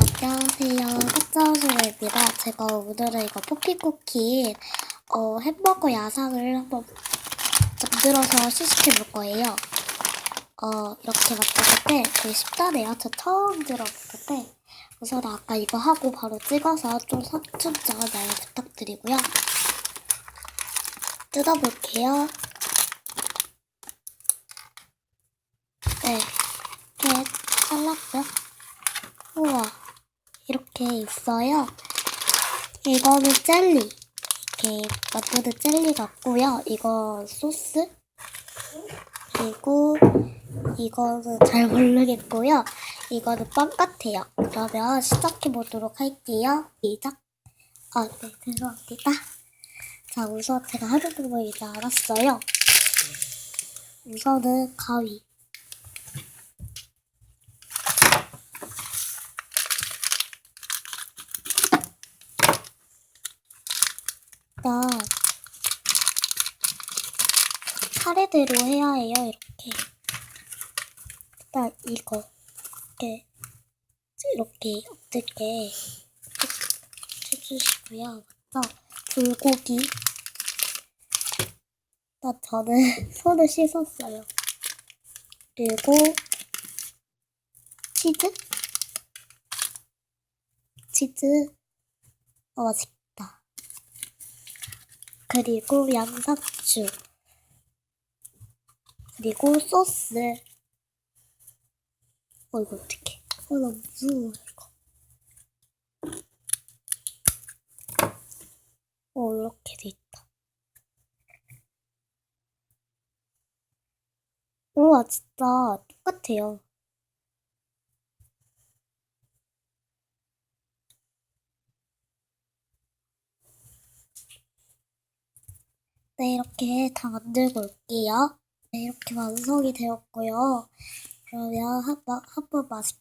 안녕하세요. 핫자우스입니다. 제가 오늘은 이거 포피쿠키 어, 햄버거 야상을 한번 만들어서 시식해 볼 거예요. 어, 이렇게 만들 때 되게 쉽다네요. 저 처음 때. 우선 아까 이거 하고 바로 찍어서 좀 선충적인 양해 부탁드리고요. 뜯어볼게요. 네, 이렇게 잘랐고요. 이렇게 있어요. 이거는 젤리. 이렇게 만드는 젤리 같고요. 이거 소스. 그리고 이거는 잘 모르겠고요. 이거는 빵 같아요. 그러면 시작해 보도록 할게요. 시작. 아, 네, 죄송합니다. 자, 우선 제가 하는 방법을 이제 알았어요. 우선은 가위. 일단 차례대로 해야 해요 이렇게. 일단 이거 이렇게 이렇게 어떻게 해주시고요. 먼저 불고기. 일단 저는 손을 씻었어요. 그리고 치즈? 치즈. 어 맛있다 그리고 양상추 그리고 소스. 어 이거 어떡해. 어 나 무서워 이거. 어 이렇게 돼 있다. 우와 진짜 똑같아요 네, 이렇게 다 만들고 올게요. 네, 이렇게 완성이 되었고요. 그러면 한번, 한번 맛있게